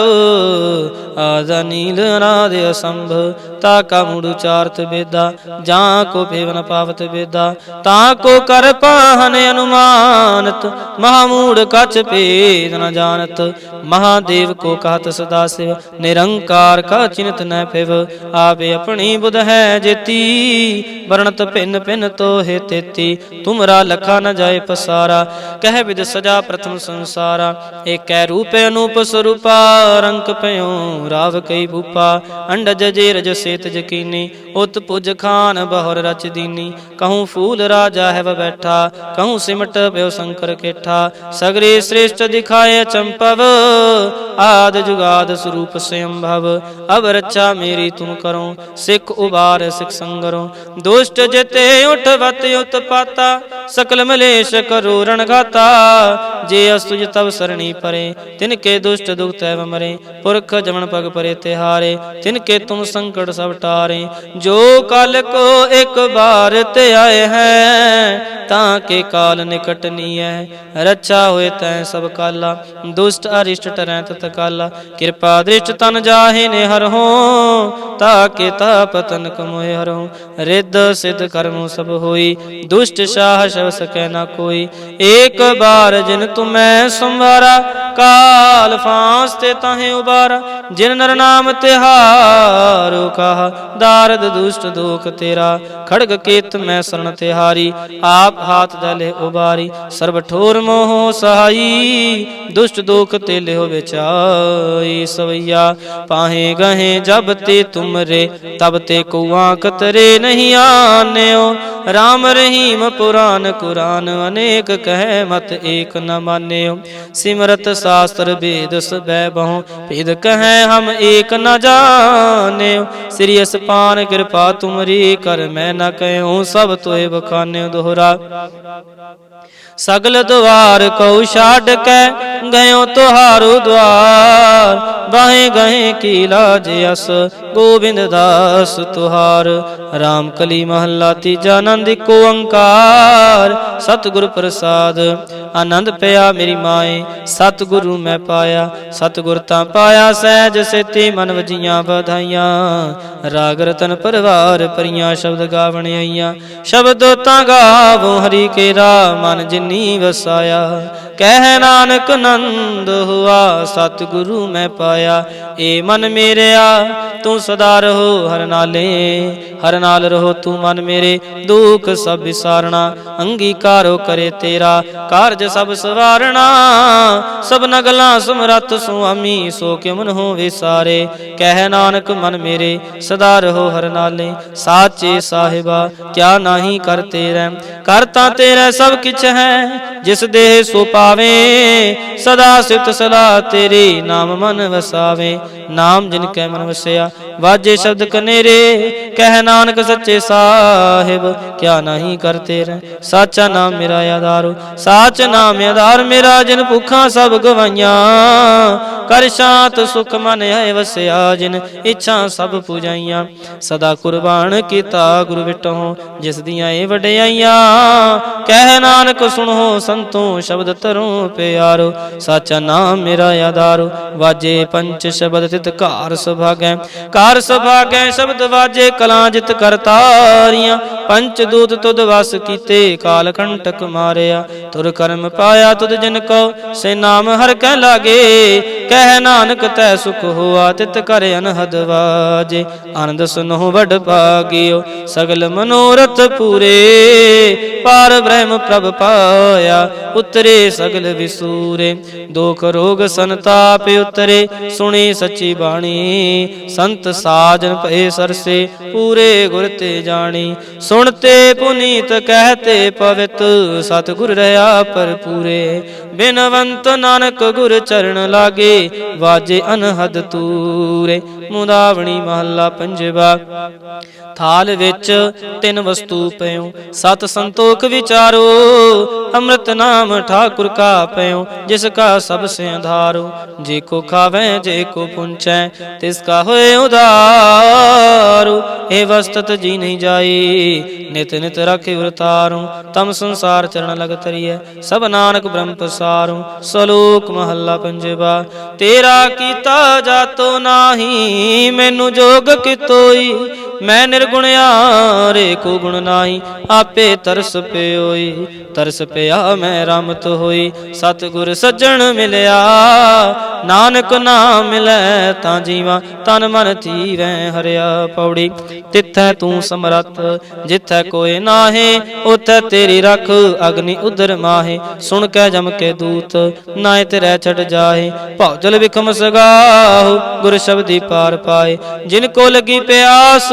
ਆਦਾ ਅਨਾਦ ਅਸੰਭ ਤਾ ਕਾ ਮੂੜ ਉਚਾਰਤ ਵੇਦਾ, ਜਾਂ ਕੋ ਭੇਵਨ ਪਾਵਤ ਵੇਦਾ, ਤਾ ਕੋ ਕਰ ਪਾਹਨ ਅਨੁਮਾਨਤ, ਮਹਾਮੂੜ ਕਛ ਭੇਦ ਨ ਜਾਣਤ, ਮਹਾਦੇਵ ਕੋ ਕਹਤ ਸਦਾ ਸਿਵ, ਨਿਰੰਕਾਰ ਕਾ ਚਿੰਤ ਨ ਫਿਵ ਆਪੇ ਆਪਣੀ ਬੁਧ ਹੈ ਜੇਤੀ, ਵਰਣਤ ਭਿੰਨ ਭਿੰਨ ਤੋਹਿ ਤੇਤੀ, ਤੁਮਰਾ ਲਖਾ ਨ ਜਾਏ ਪਸਾਰਾ, ਕਹਿ ਵਿਦ ਸਜਾ ਪ੍ਰਥਮ ਸੰਸਾਰਾ, ਏਕੈ ਰੂਪ ਅਨੂਪ ਸਰੂਪਾ ਰੰਕ ਭਇਓ ਰਾਵ ਕਈ ਭੂਪਾ, ਅੰਡਜ ਜੇ ਰਜ ਸੇਤ ਜਕੀਨੀ ਉਤ ਪੁਜ ਖਾਨ ਬਹੁਰ ਰਚ ਦੀਨੀ। ਕਹੂੰ ਫੂਲ ਰਾਜਾ ਹੈ ਬੈਠਾ, ਕਹੂੰ ਸਿਮਟ ਪਿਓ ਸ਼ੰਕਰ ਕੇਠਾ। ਸਗਰੇ ਸ੍ਰੇਸ਼ਟ ਦਿਖਾਏ ਚੰਪਵ, ਆਦ ਜੁਗਾਦ ਸਰੂਪ ਸਯੰਭਵ। ਅਬ ਰੱਛਾ ਮੇਰੀ ਤੁਮ ਕਰੋ, ਸਿੱਖ ਉਬਾਰ ਸਿੱਖ ਸੰਗਰੋ। ਦੁਸ਼ਟ ਜਿਤੇ ਉਠਵਤ ਉਤਪਾਤਾ ਸਕਲ ਮਲੇਸ਼ ਕਰੋ ਰਣਗਾਤਾ ਜੇ ਅਸਤੁਜ ਤਬ ਸਰਣੀ ਪਰੇ, ਤਿਨ ਕੇ ਦੁਸ਼ਟ ਦੁਖ ਤੈਵ ਮਰੇ। ਪੁਰਖ ਜਮਨ ਪਗ ਪਰੇ ਤਿਹਾਰੇ, ਤਿਨ ਕੇ ਤੁਮ ਸੰਕਟ ਸਭ ਟਾਰੇ, ਜੋ ਕਲ ਕੋ ਇੱਕ ਬਾਰ ਤੇ ਆਏ ਹੈ, ਤਾਂ ਕੇ ਕਾਲ ਨਿਕਟ ਹੈ ਰੱਛਾ ਹੋਏ ਤੈ ਸਭ ਕਾਲਾ, ਦੁਸ਼ਟ ਅਰਿਸ਼ਟ ਟਰੈ ਤਤ ਕਾਲਾ ਕਿਰਪਾ ਦ੍ਰਿਸ਼ਟ ਤਨ ਜਾਹੇ ਨੇ ਹਰ ਹੋ, ਤਾ ਕੇ ਤਾਪ ਤਨ ਕਮੋਏ ਹਰ ਹੋ। ਰਿੱਧ ਸਿਧ ਕਰਮੁ ਸਭ ਹੋਈ, ਦੁਸ਼ਟ ਸ਼ਾਹ ਸ਼ਵ ਸਕੈ ਨਾ ਕੋਈ। ਏਕ ਬਾਰ ਜਿਨ ਤੁਮੈ ਸੰਵਾਰਾ, ਕਾਲ ਫਾਂਸ ਤੇ ਤਾਹੇ ਉਬਾਰਾ। ਜਿਨ ਨਰ ਨਾਮ ਤਿਹਾਰੋ ਕਹਾ, ਦਾਰਦ ਦੁਸ਼ਟ ਦੋਖ ਤੇਰਾ। ਖੜਗ ਕੇਤ ਮੈਂ ਸਰਣ ਤਿਹਾਰੀ, ਆਪ ਹਾਥ ਦਲੇ ਉਬਾਰੀ। ਸਰਬ ਠੋਰ ਮੋਹ ਸਹਾਈ, ਦੁਸ਼ਟ ਦੋਖ ਤੇ ਲਿਓ ਵਿਚਾਈ ਸਵਈਆ। ਪਾਹੇ ਗਹੇ ਜਬ ਤੇ ਤੁਮਰੇ, ਤਬ ਤੇ ਕੋ ਆਂਕ ਤਰੇ ਨਹੀਂ ਆਨਿਓ। RAM ਰਹੀਮ ਪੁਰਾਨ ਪੁਰਾਨ ਕੁਰਾਨ, ਅਨੇਕ ਕਹਿ ਮਤ ਏਕ ਨ ਮਾਨਿਓ। ਸਿਮਰਤ ਸ਼ਾਸਤਰ ਵੇਦ ਸਬੈ ਬਹੁ, ਭੇਦ ਕਹੈ ਹਮ ਏਕ ਨ ਜਾਣਿਓ। ਸ੍ਰੀ ਅਸਪਾਨ ਕਿਰਪਾ ਤੁਮਰੀ ਕਰ, ਮੈਂ ਨ ਕਹਿਉ ਸਭ ਤੋਏ ਬਖਾਨਿਓ ਦੋਹਰਾ। ਸਗਲ ਦੁਆਰ ਕਉ ਛਾੜ ਕੇ ਗਇਓ ਤੁਹਾਰੂ ਦੁਆਰ ਬਾਹੇ ਗਏ ਕੀ ਲਾਜ ਅਸ, ਗੋਬਿੰਦ ਦਾਸ ਤੁਹਾਰ। RAM ਕਲੀ ਮਹੱਲਾ ਤੀਜਾ ਆਨੰਦ ਕੋ ਓੰਕਾਰ। ਸਤਿਗੁਰ ਪ੍ਰਸਾਦ, ਆਨੰਦ ਪਿਆ ਮੇਰੀ ਮਾਏ, ਸਤਿਗੁਰੂ ਮੈਂ ਪਾਇਆ। ਸਤਿਗੁਰ ਤਾਂ ਪਾਇਆ ਸਹਿਜ ਸੇਤੀ, ਮਨ ਵਜੀਆਂ ਵਧਾਈਆਂ। ਰਾਗ ਰਤਨ ਪਰਵਾਰ ਪਰੀਆਂ ਸ਼ਬਦ ਗਾਵਣ ਆਈਆਂ। ਸ਼ਬਦ ਤਾਂ ਗਾਵੋ ਹਰੀ ਕੇ ਕੇਰਾ ਮਨ ਜਿਨੀ ਨੀ ਵਸਾਇਆ। ਕਹਿ ਨਾਨਕ ਨੰਦ ਹੁਆ, ਸਤਿਗੁਰੂ ਮੈਂ ਪਾਇਆ। ਏ ਮਨ ਮੇਰਿਆ, ਤੂੰ ਸਦਾ ਰਹੋ ਹਰ ਨਾਲੇ। ਹਰ ਨਾਲ ਰਹੋ ਤੂੰ ਮਨ ਮੇਰੇ, ਦੁੱਖ ਸਭ ਵਿਸਾਰਣਾ। ਅੰਗੀਕਾਰੋ ਕਰੇ ਤੇਰਾ, ਕਾਰਜ ਸਭ ਸਵਾਰਣਾ। ਸਭ ਨਗਲਾ ਸਮਰੱਥ ਸੁਆਮੀ, ਸੋ ਕਿ ਮਨ ਹੋ ਵਿਸਾਰੇ ਕਹਿ ਨਾਨਕ ਮਨ ਮੇਰੇ, ਸਦਾ ਰਹੋ ਹਰ ਨਾਲੇ। ਸਾਚੇ ਸਾਹਿਬਾ, ਕਿਆ ਨਾਹੀ ਕਰ ਤੇਰੇ। ਕਰ ਤੇਰਾ ਸਭ ਕਿਛ ਹੈ। ਜਿਸ ਦੇਹ ਸੋ ਪਾਵੇ, ਸਦਾ ਸਿਫਤ ਸਲਾਹ ਤੇਰੀ ਨਾਮ ਮਨ ਵਸਾਵੇ। ਨਾਮ ਜਿਨ ਕੈ ਮਨ ਵਸਿਆ, ਵਾਜੇ ਸ਼ਬਦ ਕਨੇਰੇ, ਕਹਿ ਨਾਨਕ ਸੱਚੇ ਸਾਹਿਬ, ਕਿਆ ਨਹੀਂ ਕਰਤੇ ਰਹਿ। ਸਾਚਾ ਨਾਮ ਮੇਰਾ ਆਧਾਰੋ, ਸਾਚ ਨਾਮ ਆਧਾਰ ਮੇਰਾ ਜਿਨ ਭੁੱਖਾਂ ਸਭ ਗਵਾਈਆਂ। ਕਰ ਸ਼ਾਂਤ ਸੁਖ ਮਨ ਹੈ ਵਸਿਆ ਜਿਨ ਇੱਛਾ ਸਭ ਪੂਜਾਈਆਂ। ਸਦਾ ਕੁਰਬਾਨ ਕੀਤਾ ਗੁਰ ਵਿਟੋ, ਜਿਸ ਦੀਆਂ ਇਹ ਵਡਿਆਈਆਂ। ਕਹਿ ਨਾਨਕ ਸੁਣ ਸੰਤੋ ਸ਼ਬਦ ਤਰੋ ਪਿਆਰੋ? ਸਾਚਾ ਨਾਮ ਮੇਰਾ ਆਧਾਰੋ। ਵਾਜੇ ਪੰਚ ਸ਼ਬਦ ਤਿਤ ਘਾਰ ਸੁਭਾਗੈ। ਕਾਰ ਸੁਭਾਗੈ ਸ਼ਬਦ ਵਾਜੇ ਕਲਾਂ ਜਿਤ ਕਰਤਾਰੀਆਂ। ਪੰਚ ਦੂਤ ਤੁਧ ਵਸ ਕੀਤੇ ਕਾਲ ਕੰਟਕ ਮਾਰਿਆ। ਤੁਰ ਕਰਮ ਪਾਇਆ ਤੁਧ ਜਿਨ ਕੋ, ਸੇ ਨਾਮ ਹਰ ਕਹਿ ਲਾਗੇ। ਕਹਿ ਨਾਨਕ ਤੈ ਸੁਖ ਹੋਆ ਤਿਤ ਕਰ ਅਨਹਦ ਵਾਜੇ। ਆਨੰਦ ਸੁਨੋ ਵਡ ਭਾਗਿਓ। ਸਗਲ ਮਨੋਰਥ ਪੂਰੇ। ਪਾਰ ਬ੍ਰਹਮ ਪ੍ਰਭ ਪਾ ਪਾਇਆ ਉਤਰੇ ਸਗਲ ਵਿਸੂਰੇ। ਦੁਖ ਰੋਗ ਸੰਤਾਪ ਉਤਰੇ, ਸੁਣੀ ਸੱਚੀ ਬਾਣੀ। ਸੰਤ ਸਾਜਨ ਭਏ ਸਰਸੇ, ਪੂਰੇ ਗੁਰ ਤੇ ਜਾਣੀ। ਸੁਣਤੇ ਪੁਨੀਤ ਕਹਤੇ ਪਵਿੱਤ, ਸਤਿਗੁਰ ਰਹਾ ਪਰਪੂਰੇ ਬਿਨਵੰਤ ਨਾਨਕ ਗੁਰ ਚਰਨ ਲਾਗੇ, ਵਾਜੇ ਅਨਹਦ ਤੂਰੇ। ਮੁਦਾਵਣੀ ਮਹੱਲਾ ਪੰਜਵਾ। ਥਾਲ ਵਿੱਚ ਤਿੰਨ ਵਸਤੂ ਪਇਓ ਸਤ ਸੰਤੋਖ ਵਿਚਾਰੋ, ਅੰਮ੍ਰਿਤ ਨਾਮ ਠਾਕੁਰ ਕਾ ਪਇਓ ਜਿਸ ਕਾ ਸਭ ਸੇ ਆਧਾਰੋ ਜੇ ਕੋ ਖਾਵੇ, ਜੇ ਕੋ ਪੁੰਚੈ ਤਿਸ ਕਾ ਹੋਏ ਉਦਾਰੂ। ਇਹ ਵਸਤਤ ਜੀ ਨਹੀਂ ਜਾਈ, ਨਿਤ ਨਿਤ ਰਖੇ ਉਰਤਾਰੂ, ਤਮ ਸੰਸਾਰ ਚਰਨ ਲਗ ਤਰੀਐ ਸਭ ਨਾਨਕ ਬ੍ਰਹਮ ਪਸਾਰੂ। ਸਲੋਕ ਮਹੱਲਾ ਪੰਜਵਾ, ਤੇਰਾ ਕੀਤਾ ਜਾਤੋ ਨਾਹੀ ਮੈਨੂੰ ਜੋਗ ਕਿਤੋਈ? ਮੈਂ ਨਿਰਗੁਣਿਆਰੇ ਕੋ ਗੁਣ ਨਾਹੀ, ਆਪੇ ਤਰਸ ਪਿਓਈ। ਤਰਸ ਪਿਆ ਮੈਂ ਰਮਤ ਹੋਈ। ਸਤਿਗੁਰ ਸੱਜਣ ਮਿਲਿਆ, ਨਾਨਕ ਨਾਮ ਮਿਲੈ, ਤਾਂ ਜੀਵਾ ਤਨ ਮਨ ਥੀਵੈ ਹਰਿਆ ਪੌੜੀ। ਤਿੱਥੈ ਤੂੰ ਸਮਰੱਥ, ਜਿੱਥੈ ਕੋਏ ਨਾਹੇ, ਉਥੈ ਤੇਰੀ ਰਖ, ਅਗਨੀ ਉਦਰ ਮਾਹੇ। ਸੁਣ ਕੇ ਜਮ ਕੇ ਦੂਤ ਨਾਏ ਤੇਰੇ ਛੱਡ ਜਾਹੇ। ਭੌਜਲ ਵਿਖਮ ਸਗਾਹੁ, ਗੁਰ ਸ਼ਬਦੀ ਪਾਰ ਪਾਏ। ਜਿਨ ਕੋ ਲਗੀ ਪਿਆਸ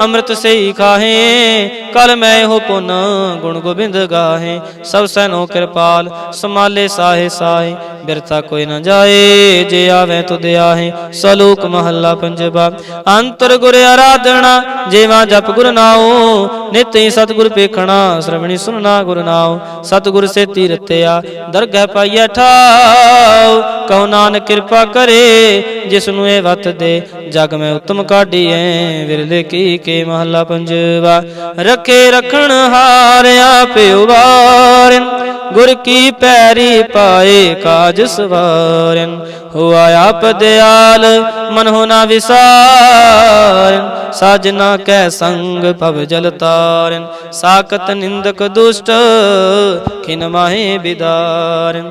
ਅੰਮ੍ਰਿਤ ਸਈ ਖਾਹੇ ਕਲ ਮੈਂ ਹੋ ਪੁਨ ਗੁਣ ਗੋਬਿੰਦ ਗਾਹੇ। ਸਭ ਸੈਨੋ ਕਿਰਪਾਲ ਸਮਾਲੇ ਸਾਹੇ ਸਾਹੇ, ਬਿਰਥਾ ਕੋਈ ਨਾ ਜਾਏ, ਜੇ ਆਵੇ ਤੁਧ ਆਹੇ, ਸਲੋਕ ਮਹੱਲਾ ਪੰਜਵਾ। ਅੰਤਰ ਗੁਰ ਆਰਾਧਣਾ ਜੇਵਾ ਜਪ ਗੁਰ ਨਾਉ, ਨਿਤ ਹੀ ਸਤਿਗੁਰ ਪੇਖਣਾ ਸ਼ਰਵਣੀ ਸੁਨਣਾ ਗੁਰ ਨਾਉ। ਸਤਿਗੁਰ ਸੇ ਤੀਰਤਿਆ ਦਰਗਹਿ ਪਾਈਐ ਠਾਉ। ਕਉ ਨਾਨਕ ਕਿਰਪਾ ਕਰੇ ਜਿਸ ਨੂੰ ਇਹ ਵਤ ਦੇ, ਜਗ ਮੈਂ ਉਤਮ ਕਾਢੀਐ, ਵਿਰਲੇ ਕੀ ਕੇ ਮਹੱਲਾ ਪੰਜਵਾ, ਰੱਖੇ ਰਖਣ ਹਾਰਿਆ ਪਿਉ ਵਾਰਿਨ, ਗੁਰ ਕੀ ਪੈਰੀ ਪਾਏ ਕਾਜ ਸਵਾਰਨ ਹੋਆ ਆਪ ਦਿਆਲ ਮਨ ਹੋ ਨਾ ਵਿਸਾਰਨ ਸਾਜਨਾ ਕੈ ਸੰਗ ਭਵ ਜਲ ਤਾਰਨ ਸਾਕਤ ਨਿੰਦਕ ਦੁਸ਼ਟ ਖਿਨ ਮਾਹੇ ਬਿਦਾਰਨ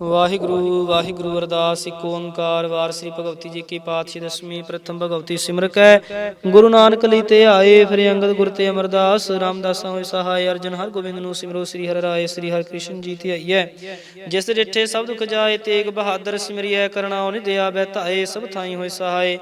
ਵਾਹਿਗੁਰੂ ਵਾਹਿਗੁਰੂ ਅਰਦਾਸ, ਇੱਕ ਓੰਕਾਰ, ਵਾਰ ਸ੍ਰੀ ਭਗਵਤੀ ਜੀ ਕੀ ਪਾਤਸ਼ਾਹੀ ਦਸਵੀਂ, ਪ੍ਰਥਮ ਭਗਵਤੀ ਸਿਮਰਕ ਹੈ। ਗੁਰੂ ਨਾਨਕ ਲਈ ਤੇ ਆਏ ਫਿਰ ਅੰਗਦ ਗੁਰ ਤੇ ਅਮਰਦਾਸ, ਰਾਮਦਾਸਾਂ ਹੋਏ ਸਹਾਇ ਅਰਜਨ, ਹਰ ਗੋਬਿੰਦ ਨੂੰ ਸਿਮਰੋ, ਸ੍ਰੀ ਹਰਿ ਰਾਏ, ਸ੍ਰੀ ਹਰਿ ਕ੍ਰਿਸ਼ਨ ਜੀ ਤੇ ਆਈਐ ਜਿਸ ਡਿਠੇ ਸਭ ਦੁਖ ਜਾਏ, ਤੇਗ ਬਹਾਦਰ ਸਿਮਰਿਐ ਕਰਨਾ ਉਹ ਬਹਿ ਬਹਿਤਾਏ ਸਭ ਥਾਈ ਹੋਏ ਸਹਾਇ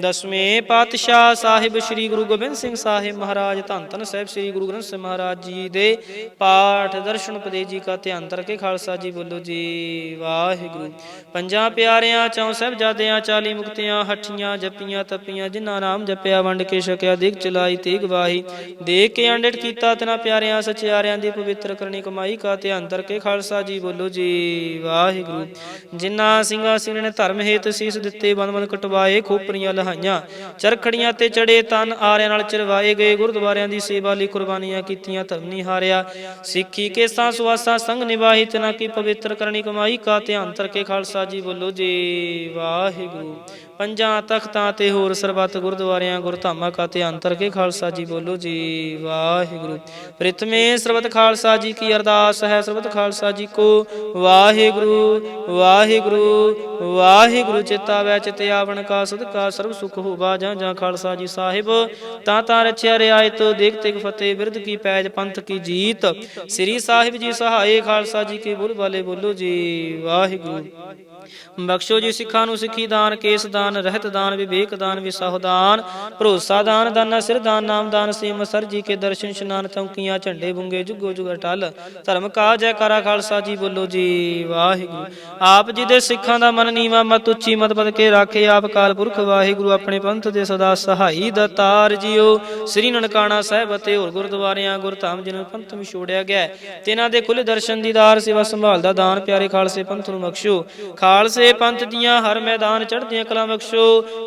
ਦਸਵੇਂ ਪਾਤਸ਼ਾਹ ਸਾਹਿਬ ਸ੍ਰੀ ਗੁਰੂ ਗੋਬਿੰਦ ਸਿੰਘ ਸਾਹਿਬ ਮਹਾਰਾਜ, ਧੰਨ ਧੰਨ ਸਾਹਿਬ ਸ੍ਰੀ ਗੁਰੂ ਗ੍ਰੰਥ ਸਾਹਿਬ ਮਹਾਰਾਜ ਜੀ ਦੇ ਪਾਠ, ਦਰਸ਼ਨ, ਉਪਦੇਸ਼ ਜੀ ਕਾ ਧਿਆਨ ਕਰਕੇ ਖਾਲਸਾ ਜੀ ਬੋਲੋ ਜੀ। ਵਾਹਿਗੁਰੂ। ਪੰਜਾਂ ਪਿਆਰਿਆਂ ਚੌਂ ਸਹਿਬਜ਼ਾਦਿਆਂ ਚਾਲੀ ਮੁਕਤਿਆਂ, ਹੱਠੀਆਂ ਜੱਪੀਆਂ, ਤਪੀਆਂ, ਜਿਨ੍ਹਾਂ ਨਾਮ ਜਪਿਆ, ਵੰਡ ਕੇ ਛਕਿਆ ਦਿਗ ਚਲਾਈ ਤੇ ਗਵਾਹੀ ਦੇਖ ਕੇ ਅੰਡਟ ਕੀਤਾ ਤਨਾ ਪਿਆਰਿਆਂ, ਸਚਿਆਰਿਆਂ ਦੀ ਪਵਿੱਤਰ ਕਰਨੀ ਕਮਾਈ ਕਾ ਧਿਆਨ ਕਰਕੇ ਖਾਲਸਾ ਜੀ ਬੋਲੋ ਜੀ ਵਾਹਿਗੁਰੂ। ਜਿਨ੍ਹਾਂ ਸਿੰਘਾਂ ਸਿੰਘ ਨੇ ਧਰਮ ਹੇਤ ਸੀਸ ਦਿੱਤੇ ਬੰਦ ਬੰਦ ਕਟਵਾਏ, ਖੋਪਰੀਆਂ ਲਹਾਈਆਂ, ਚਰਖੜੀਆਂ ਤੇ ਚੜੇ ਤਨ ਆਰਿਆਂ ਨਾਲ ਚਰਵਾਏ ਗਏ, ਗੁਰਦੁਆਰਿਆਂ ਦੀ ਸੇਵਾ ਲਈ ਕੁਰਬਾਨੀਆਂ ਕੀਤੀਆਂ, ਧਰਮ ਨਹੀਂ ਹਾਰਿਆ। ਸਿੱਖੀ ਕੇਸਾਂ ਸੁਆਸਾਂ ਸੰਗ ਨਿਵਾਹੀ ਤਨਾ ਕੀ ਪਵਿੱਤਰ ਕਰਨੀ ਕਮਾਈ ਕਾ ਧਿਆਨ ਤਰਕੇ ਖਾਲਸਾ ਜੀ ਬੋਲੋ ਜੀ ਵਾਹਿਗੁਰੂ। ਪੰਜਾਂ ਤਖਤਾਂ ਤੇ ਹੋਰ ਸਰਬੱਤ ਗੁਰਦੁਆਰਿਆਂ ਗੁਰਧਾਮਾਂ ਕਾ ਧਿਆਨ ਤਰਕੇ ਖਾਲਸਾ ਜੀ ਬੋਲੋ ਜੀ, ਵਾਹਿਗੁਰੂ। ਪ੍ਰਥਮੇ ਸਰਬਤ ਖਾਲਸਾ ਜੀ ਕੀ ਅਰਦਾਸ ਹੈ, ਸਰਬਤ ਖਾਲਸਾ ਜੀ ਕੋ ਵਾਹਿਗੁਰੂ ਵਾਹਿਗੁਰੂ ਵਾਹਿਗੁਰੂ। ਚਿਤਾ ਵੈ ਚਿਤ ਆਵਣ ਕਾ ਸਦਕਾ ਸਰਬ ਸੁਖ ਹੋਵਾ ਜਾਂ ਜਾਂ ਖਾਲਸਾ ਜੀ ਸਾਹਿਬ। ਤਾਂ ਤਾਂ ਰਚਿਆ ਰਿਆਇਤ, ਦੇਖ ਤਿਕ ਫਤਿਹ, ਬਿਰਧ ਕੀ ਪੈਜ, ਪੰਥ ਕੀ ਜੀਤ। ਸ੍ਰੀ ਸਾਹਿਬ ਜੀ ਸਹਾਏ, ਖਾਲਸਾ ਜੀ ਕੀ ਬੁਲ ਵਾਲੇ ਬੋਲੋ ਜੀ, ਵਾਹਿਗੁਰੂ। ਬਖਸ਼ੋ ਜੀ ਸਿੱਖਾਂ ਨੂੰ ਸਿੱਖੀ ਦਾਨ ਕੇਸ ਦਾਨ ਰਹਿਤ ਦਾਨ ਵਿਵੇਕ ਦਾਨ ਵਿਸਾਹ ਦਾਨ ਭਰੋਸਾ ਦਾਨ ਦਾਨਾ ਸਿਰ ਦਾਨ ਨਾਮ ਦਾਨ ਸੇਮ ਸਰ ਜੀ ਕੇ ਦਰਸ਼ਨ ਇਸ਼ਨਾਨ ਚੌਂਕੀਆਂ ਝੰਡੇ ਬੁੰਗੇ ਜੁਗੋ ਜੁਗ ਅਟਲ ਧਰਮ ਕਾ ਜੈਕਾਰਾ ਖਾਲਸਾ ਜੀ ਬੋਲੋ ਜੀ ਵਾਹਿਗੁਰੂ। ਆਪ ਜੀ ਦੇ ਸਿੱਖਾਂ ਦਾ ਮਨ ਨੀਵਾ ਮਤ ਉੱਚੀ ਮਤ ਬਦ ਕੇ ਰਾਖੇ ਆਪ ਕਾਲ ਪੁਰਖ ਵਾਹਿਗੁਰੂ ਆਪਣੇ ਪੰਥ ਦੇ ਸਦਾ ਸਹਾਈ ਦਤਾਰ ਜੀਓ। ਸ੍ਰੀ ਨਨਕਾਣਾ ਸਾਹਿਬ ਅਤੇ ਹੋਰ ਗੁਰਦੁਆਰਿਆਂ ਗੁਰਧਾਮ ਜਿਨ੍ਹਾਂ ਨੂੰ ਪੰਥ ਛੋੜਿਆ ਗਿਆ ਹੈ, ਤਿਨਾਂ ਦੇ ਖੁੱਲੇ ਦਰਸ਼ਨ ਦੀਦਾਰ ਸੇਵਾ ਸੰਭਾਲ ਦਾ ਦਾਨ ਪਿਆਰੇ ਖਾਲਸੇ ਪੰਥ ਨੂੰ ਬਖਸ਼ੋ। ਖਾਲਸੇ ਪੰਥ ਦੀਆਂ ਹਰ ਮੈਦਾਨ ਚੜ੍ਹਦੀਆਂ ਕਲਾਂ ਬਖਸ਼ੋ।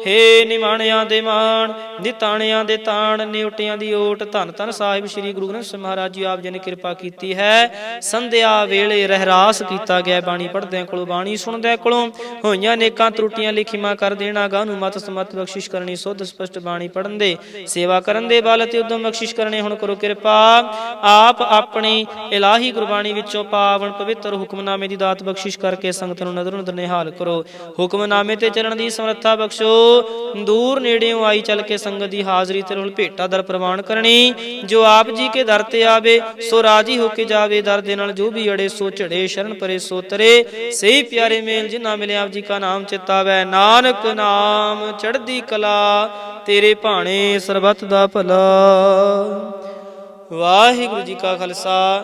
ਹੇ ਨਿਮਾਣਿਆਂ ਦੇ ਮਾਣ, ਨਿਤਾਣਿਆਂ ਦੇ ਤਾਣ, ਨਿਉਟਿਆਂ ਦੀ ਓਟ। ਧੰਨ ਧੰਨ ਸਾਹਿਬ ਸ੍ਰੀ ਗੁਰੂ ਗ੍ਰੰਥ ਸਾਹਿਬ ਮਹਾਰਾਜ ਜੀ ਆਪ ਜੀ ਨੇ ਕਿਰਪਾ ਕੀਤੀ ਹੈ। ਸੰਧਿਆ ਵੇਲੇ ਰਹਿਰਾਸ ਕੀਤਾ ਗਿਆ ਬਾਣੀ ਪੜ੍ਹਦਿਆਂ ਕੋਲੋਂ, ਬਾਣੀ ਸੁਣਦਿਆਂ ਕੋਲੋਂ। ਹੋਈਆਂ ਨੇਕਾਂ ਤਰੁੱਟੀਆਂ ਲਿਖੀਆਂ ਕਰ ਦੇਣਾ ਗਾ ਨੂੰ ਮਤ ਸਮਤ ਬਖਸ਼ਿਸ਼ ਕਰਨੀ, ਸੁਧ ਸਪਸ਼ਟ ਬਾਣੀ ਪੜਨ ਦੇ, ਸੇਵਾ ਕਰਨ ਦੇ ਬਲ ਤੇ ਉਦਮ ਬਖਸ਼ਿਸ਼ ਕਰਨੇ, ਹੁਣ ਕਰੋ ਕਿਰਪਾ। ਆਪ ਆਪਣੀ ਇਲਾਹੀ ਗੁਰਬਾਣੀ ਵਿੱਚੋਂ ਪਾਵਨ ਪਵਿੱਤਰ ਹੁਕਮਨਾਮੇ ਦੀ ਦਾਤ ਬਖਸ਼ਿਸ਼ ਕਰਕੇ ਸੰਗਤ ਨੂੰ ਨਦਰ ਨਦਰ ਨਿਹਾਲ ਕਰੋ। ਹੁਕਮਨਾਮੇ ਤੇ ਚੱਲਣ ਦੀ ਸਮਰੱਥਾ ਬਖਸ਼ੋ। ਦੂਰ ਨੇੜਿਓਂ ਆਈ ਚੱਲ ਕੇ ਸੰਗਤ ਦੀ ਹਾਜ਼ਰੀ ਤੇ ਰੋਲ ਭੇਟਾ ਦਰ ਪ੍ਰਵਾਨ ਕਰਨੀ। ਜੋ ਆਪ ਜੀ ਕੇ ਦਰ ਤੇ ਆਵੇ, ਸੋ ਰਾਜੀ ਹੋ ਕੇ ਜਾਵੇ। ਦਰ ਦੇ ਨਾਲ ਜੋ ਵੀ ਅੜੇ, ਸੋ ਝੜੇ, ਸ਼ਰਨ ਪਰੇ, ਸੋ ਤਰੇ। ਸਹੀ ਪਿਆਰੇ ਮੇਲ, ਜਿਨ੍ਹਾਂ ਮਿਲੇ ਆਪ ਜੀ ਕਾ ਨਾਮ ਚਿਤਾਵੈ। ਨਾਨਕ ਨਾਮ, ਚੜ੍ਹਦੀ ਕਲਾ, ਤੇਰੇ ਭਾਣੇ ਸਰਬਤ ਦਾ ਭਲਾ। ਵਾਹਿਗੁਰੂ ਜੀ ਕਾ ਖਾਲਸਾ।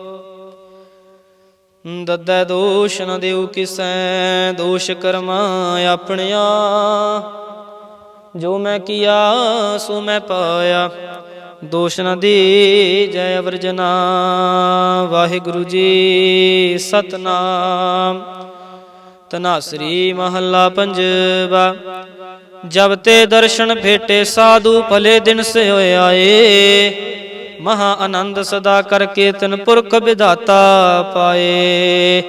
ਦੱਦੈ ਦੋਸ਼ ਨ ਦਿਉ ਕਿਸੈ, ਦੋਸ਼ ਕਰਮਾ ਆਪਣਿਆ। ਜੋ ਮੈਂ ਕੀਆ, ਸੋ ਮੈਂ ਪਾਇਆ। ਦੋਸ਼ ਨ ਦੇ ਜੈ ਅਵਰਜਨਾ। ਵਾਹਿਗੁਰੂ ਜੀ ਸਤਨਾਮ। ਤਨਾਸਰੀ ਮਹੱਲਾ ਪੰਜਵਾ। ਜਬ ਤੇ ਦਰਸ਼ਨ ਭੇਟੇ, ਸਾਧੂ ਭਲੇ ਦਿਨ ਸੇ ਹੋਏ ਆਏ। ਮਹਾ ਆਨੰਦ ਸਦਾ ਕਰ ਕੀਰਤਨ ਪੁਰਖ ਵਿਧਾਤਾ ਪਾਏ।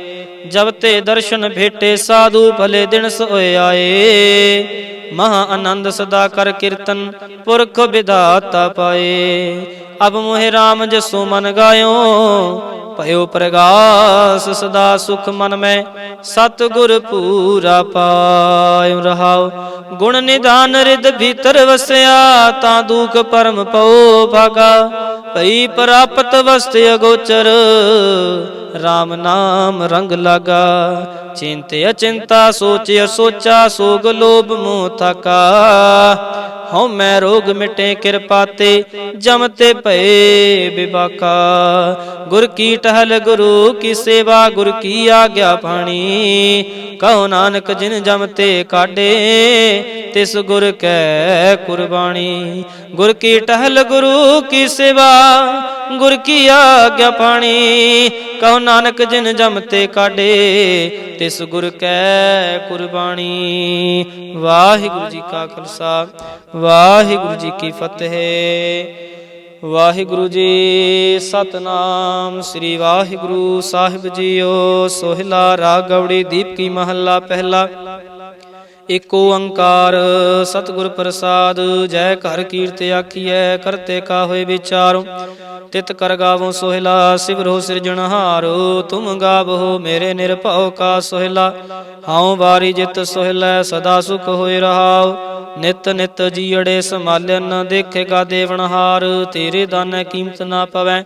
ਜਬ ਤੇ ਦਰਸ਼ਨ ਭੇਟੇ ਸਾਧੂ ਭਲੇ ਦਿਨ ਸੋਏ ਆਏ। ਮਹਾ ਆਨੰਦ ਸਦਾ ਕਰ ਕੀਰਤਨ ਪੁਰਖ ਵਿਧਾਤਾ ਪਾਏ। ਅਬ ਮੋਹਿ RAM ਜਸੋ ਮਨ ਗਾਇਓ ਭਇਓ ਪ੍ਰਗਾਸ, ਸਦਾ ਸੁਖ ਮਨ ਮੈਂ। ਸਤ ਗੁਰ ਪੂਰਾ ਪਾਇ ਰਹਾਉ ਗੁਣ ਨਿਧਾਨ ਰਿਦ ਭੀਤਰ ਵਸਿਆ, ਤਾਂ ਦੁਖ ਪਰਮ ਪਉ ਭਾਗਾ। ਭਈ ਪ੍ਰਾਪਤ ਵਸਤ ਅਗੋਚਰ RAM ਨਾਮ ਰੰਗ ਲਗਾ। ਚਿੰਤ ਅਚਿੰਤਾ ਸੋਚ ਅਸੋਚਾ ਸੋਗ ਲੋਭ ਮੋਹ ਥਕਾ। ਹਉ ਮੈਂ ਰੋਗ ਮਿਟੇ ਕਿਰਪਾ ਤੇ, ਜਮ ਤੇ ਭਏ ਬਿਬਾਕਾ। ਗੁਰ ਕੀ ਟਹਲ ਗੁਰੂ ਕੀ ਸੇਵਾ, ਗੁਰ ਕੀ ਆਗਿਆ ਪਾਣੀ ਕਹੋ ਨਾਨਕ ਜਿਨ ਜਮ ਤੇ ਕਾਢੇ, ਤਿਸ ਗੁਰ ਕੈ ਕੁਰਬਾਨੀ। ਗੁਰ ਕੀ ਟਹਿਲ ਗੁਰੂ ਕੀ ਸੇਵਾ, ਗੁਰ ਕੀ ਆਗਿਆ ਪਾਣੀ। ਕਹੋ ਨਾਨਕ ਜਿਨ ਜਮ ਤੇ ਕਾਢੇ, ਤਿਸ ਗੁਰ ਕੈ ਕੁਰਬਾਨੀ। ਵਾਹਿਗੁਰੂ ਜੀ ਕਾ ਖਾਲਸਾ, ਵਾਹਿਗੁਰੂ ਜੀ ਕੀ ਫਤਿਹ। ਵਾਹਿਗੁਰੂ ਜੀ ਸਤਨਾਮ। ਸ੍ਰੀ ਵਾਹਿਗੁਰੂ ਸਾਹਿਬ ਜੀਓ ਸੋਹਿਲਾ ਰਾਗ ਗੌੜੀ ਦੀਪ ਮਹੱਲਾ ਪਹਿਲਾ। ਏਕ ਓੰਕਾਰ ਸਤਿਗੁਰ ਪ੍ਰਸਾਦ, ਜੈ ਘਰ ਕੀਰਤ ਆਖੀਐ ਕਰਤੇ ਕਾ ਹੋਏ ਵਿਚਾਰੋ। ਤਿਤ ਕਰ ਗਾਵੋ ਸੋਹਿਲਾ ਸਿਵਰੋ ਸਿਰਜਣਹਾਰੋ ਤੁਮ ਗਾਵੋ ਮੇਰੇ ਨਿਰਭਉ ਕਾ ਸੋਹਿਲਾ। ਹਉ ਵਾਰੀ ਜਿਤ ਸੋਹਿਲਾ, ਸਦਾ ਸੁਖ ਹੋਏ ਰਹਾਉ। ਨਿਤ ਨਿਤ ਜੀੜੇ ਸੰਭਾਲਨ ਦੇਖੇਗਾ ਦੇਵਨਹਾਰ ਤੇਰੇ ਦਾਨ ਕੀਮਤ ਨਾ ਪਵੈ,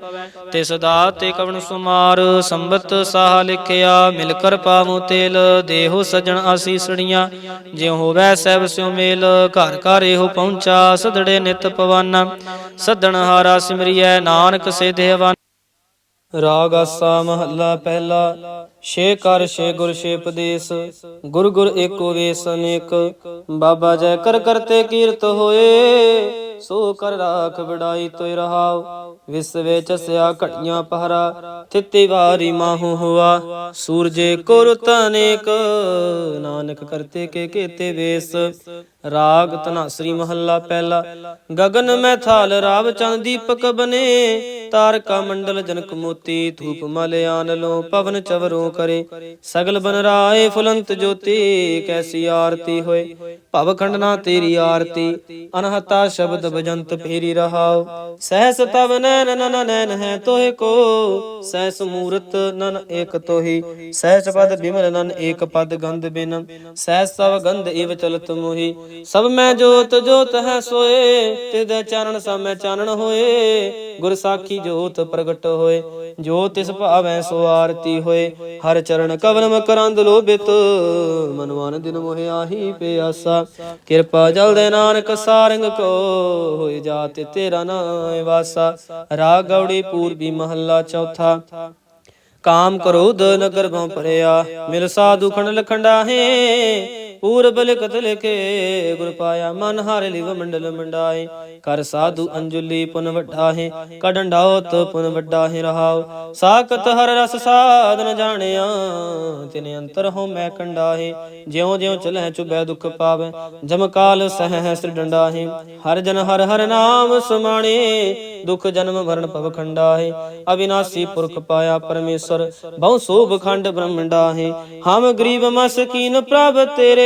ਤੇ ਸਦਾ ਤੇ ਕਵਣ ਸੁਮਾਰ। ਸੰਬਤ ਸਾਹ ਲਿਖਿਆ, ਮਿਲ ਕਰ ਪਾਵੋ ਤੇਲ। ਦੇਹੋ ਸਜਣ ਆਸੀਸੜੀਆਂ ਜਿਉ ਹੋਵੈ ਸਹਿਬ ਸਿਉ ਮੇਲ, ਘਰ ਘਰ ਇਹੋ ਪਹੁੰਚਾ, ਸਦੜੇ ਨਿਤ ਪਵਾਨਾ, ਸਦਣ ਹਾਰਾ ਸਿਮਰਿਐ, ਨਾਨਕ ਸੇ ਦੇਵਾਨ ਰਾਗ ਆਸਾ ਮਹੱਲਾ ਪਹਿਲਾ, ਛੇ ਕਰ, ਛੇ ਗੁਰ, ਛੇ ਉਪਦੇਸ਼, ਗੁਰ ਗੁਰ ਏਕੋ ਵੇਸ ਅਨੇਕ। ਬਾਬਾ ਜੈ ਕਰ ਕਰਤੇ ਕੀਰਤ ਹੋਏ ਸੋ ਕਰ ਰਾਖ ਬੜਾਈ ਤੋਇ ਰਹਾਉ, ਵਿਸ ਵਿੱਚ ਘਟੀਆਂ ਪਹਰਾ ਤਿੱਤੀ ਵਾਰੀ ਮਾਹੂ ਹੁਆ। ਸੂਰਜੇ ਕੋ ਅਨੇਕ ਨਾਨਕ ਕਰਤੇ ਕੇ ਕੀਤੇ ਵੇਸ। ਰਾਗ ਤਨਾਸਰੀ ਮਹੱਲਾ ਪਹਿਲਾ, ਗਗਨ ਮੈਥਾਲ ਰਾਵ ਚੰਦ ਦੀਪਕ ਬਨੇ। ਤਾਰਕਾ ਮੰਡਲ ਜਨਕ ਮੋਤੀ ਧੂਪ ਮਲ ਆਨ ਲੋ ਪਵਨ ਚਵਰੋ ਕਰੇ। ਸਗਲ ਬਨ ਰਾਏ ਫੁਲੰਤ ਜੋਤੀ, ਕੈਸੀ ਆਰਤੀ ਹੋਏ। ਭਵ ਖੰਡਨਾ ਤੇਰੀ ਆਰਤੀ, ਅਨਹਤਾ ਸ਼ਬਦ ਬਜੰਤ ਫੇਰੀ ਰਹਾਉ। ਸਹਿਸ ਤਵ ਨੈਨ ਨਨ ਨੈਨ ਹੈ ਤੋਹਿ ਕੋ, ਸਹਿਸ ਮੂਰਤ ਨਨ ਏਕ ਤੋਹੀ। ਸਹਿਸ ਪਦ ਬਿਮਲ ਨਨ ਏਕ ਪਦ ਗੰਧ ਬਿਨ। ਸਹਿਸ ਤਵ ਗੰਧ ਏਵ ਚਲਤ ਮੋਹੀ। ਸਭ ਮੈਂ ਜੋਤ ਜੋਤ ਹੈ ਸੋਏ, ਤਿਦ ਚਰਨ ਸਮੈ ਚਾਨਣ ਹੋਏ। ਗੁਰ ਸਾਖੀ ਜੋਤ ਪ੍ਰਗਟ ਹੋਏ ਜੋ ਤਿਸ ਭਾਵੈ ਸੋ ਆਰਤੀ ਹੋਏ। ਹਰ ਚਰਨ ਕਵਨ ਮਕਰੰਦ ਲੋਭਿਤ, ਮਨਵਾਨ ਦਿਨ ਮੋਹਿ ਆਹੀ ਪਿਆਸਾ। ਕਿਰਪਾ ਜਲ ਦੇ ਨਾਨਕ, ਸਾਰੰਗ ਕੋ ਹੋਏ ਜਾਤ ਤੇਰਾ ਨਾਮ ਵਾਸਾ। ਰਾਗ ਗੌੜੀ ਪੂਰਬੀ ਮਹੱਲਾ ਚੌਥਾ। ਕਾਮ ਕ੍ਰੋਧ ਨਗਰ ਭਉ ਭਰਿਆ, ਮਿਲ ਸਾਧੂ ਖੰਡ ਲਖੰਡਾ ਹੈ ਪੂਰਬ ਲਿਖਤ ਲਿਖੇ, ਗੁਰ ਪਾਇਆ ਮਨ ਹਾਰ ਲਿਵ ਮੰਡਲ ਮੰਡਾਏ ਕਰ ਸਾਧੂ ਅੰਜੁਲੀ ਪੁਨ ਵੱਡਾ ਕਡੰਡਾਉਤ ਪੁਨ ਵੱਡਾ ਰਹਾਉ। ਸਾਖਤ ਹਰ ਰਸ ਸਾਧਨ ਜਾਣਿਆ, ਤਿਨ ਅੰਤਰ ਹੋ ਮੈਂ ਕੰਡਾ ਜਿਉ ਜਿਉ ਚਲੈ ਚੁਬੈ ਦੁਖ ਪਾਵੈ ਜਮ ਕਾਲ ਸਹਿ ਸਿਰ ਡੰਡਾ ਹਰ ਜਨ ਹਰ ਹਰ ਨਾਮ ਸਮਾਣੇ, ਦੁਖ ਜਨਮ ਮਰਨ ਭਵ ਖੰਡਾ ਹੈ ਪੁਰਖ ਪਾਇਆ ਪਰਮੇਸ਼ਰ, ਬਹੁ ਸੋਭ ਖੰਡ ਬ੍ਰਹਮੰਡਾ ਹਮ ਗਰੀਬ ਮਸਕੀਨ ਪ੍ਰਭ ਤੇਰੇ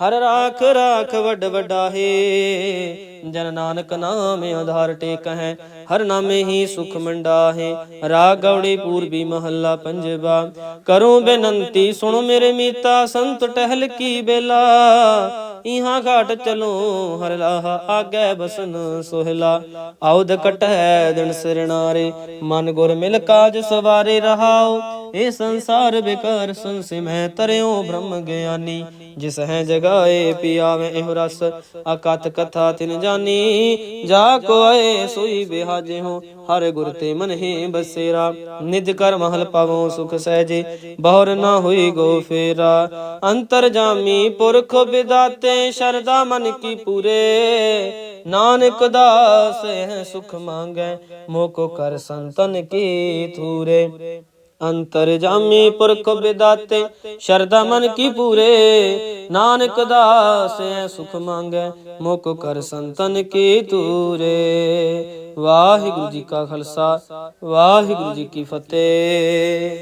ਹਰ ਰਾਖ ਰਾਖ ਵੱਡ ਵੱਡਾ ਹੈ ਜਨ ਨਾਨਕ ਨਾਮ ਆਧਾਰ ਟੇਕ ਹੈ ਹਰ ਨਾਮੇ ਹੀ ਸੁਖ ਮੰਡਾ ਰਾਗ ਗੌੜੀ ਪੂਰਬੀ ਮਹੱਲਾ ਪੰਜਵਾ, ਕਰੂੰ ਬੇਨੰਤੀ ਸੁਣੋ ਮੇਰੇ ਮੀਤਾ, ਸੰਤ ਟਹਿਲ ਕੀ ਬੇਲਾ। ਇਹਾਂ ਘਾਟ ਚਲੋ, ਹਰ ਲਾਹ ਆਗੇ ਬਸਨ ਸੋਹਿਲਾ। ਆਉਦ ਕਟਹਿ ਦਿਨ ਸਿਰਨਾਰੇ ਮਨ ਗੁਰ ਮਿਲ ਕਾਜ ਸਵਾਰੇ ਰਹਾਓ ਇਹ ਸੰਸਾਰ ਬਿਕਾਰ ਸੰਸਿ ਮੈਂ ਤਰਿਓ ਬ੍ਰਹਮ ਗਿਆਨੀ ਜਿਸ ਹੈ ਜਗ ਜਗਾਏ ਪਿਆਵੇਂ ਇਹੋ ਰਸ, ਅਕਤ ਕਥਾ ਤਿਨ ਜਾਨੀ, ਜਾ ਕੋ ਆਏ ਸੋਈ ਬਿਹਾਜੇ ਹੋ, ਹਰ ਗੁਰ ਤੇ ਮਨ ਬਸੇਰਾ, ਨਿਜ ਕਰ ਮਹਲ ਪਾਵੋ ਸੁਖ ਸਹਿਜੇ, ਬਹੁਰ ਨਾ ਹੋਈ ਗੋ ਫੇਰਾ, ਅੰਤਰ ਜਾਮੀ ਪੁਰਖ ਵਿਦਾਤੇ ਸ਼ਰਦਾ ਮਨ ਕੀ ਪੂਰੇ, ਨਾਨਕ ਦਾਸ ਹੈ ਸੁਖ ਮੰਗੈ ਮੋਕੋ ਕਰ ਸੰਤਨ ਕੀ ਥੂਰੇ। ਅੰਤਰ ਪੁਰਖ ਵਿਦਾਤੇ ਸ਼ਰਦਾ ਮਨ ਕੀ ਪੂਰੇ? ਨਾਨਕ ਦਾਸ ਐ ਸੁਖ ਮੰਗੈ, ਮੁਖ ਕਰ ਸੰਤਨ ਕੀ ਤੂਰੇ? ਵਾਹਿਗੁਰੂ ਜੀ ਕਾ ਖਾਲਸਾ, ਵਾਹਿਗੁਰੂ ਜੀ ਕੀ ਫਤਿਹ।